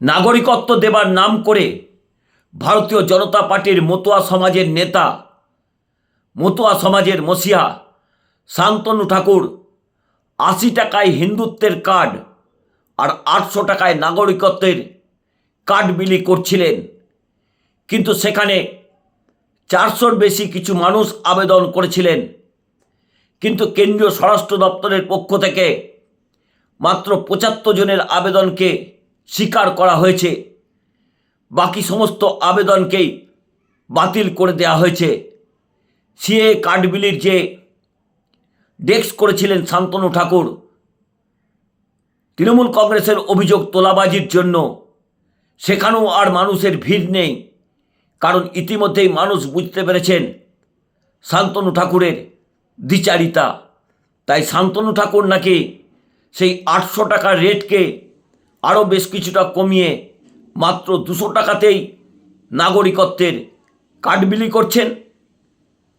নাগরিকত্ব দেবার নাম করে ভারতীয় জনতা পার্টির মতুয়া সমাজের নেতা, মতুয়া সমাজের মসিয়া শান্তনু ঠাকুর আশি টাকায় হিন্দুত্বের কার্ড আর আটশো টাকায় নাগরিকত্বের কার্ড বিলি করছিলেন। কিন্তু সেখানে চারশোর বেশি কিছু মানুষ আবেদন করেছিলেন। কিন্তু কেন্দ্রীয় স্বরাষ্ট্র দপ্তরের পক্ষ থেকে মাত্র পঁচাত্তর জনের আবেদনকে স্বীকার করা হয়েছে। বাকি সমস্ত আবেদনকেই বাতিল করে দেওয়া হয়েছে। সিএ কার্ড বিলির যে ডেস্ক করেছিলেন শান্তনু ঠাকুর, তৃণমূল কংগ্রেসের অভিযোগ তোলাবাজির জন্য সেখানেও আর মানুষের ভিড় নেই, কারণ ইতিমধ্যেই মানুষ বুঝতে পেরেছেন শান্তনু ঠাকুরের দ্বিচারিতা। তাই শান্তনু ঠাকুর নাকি সেই আটশো টাকার রেটকে আরও বেশ কিছুটা কমিয়ে মাত্র দুশো টাকাতেই নাগরিকত্বের কার্ড বিলি করছেন।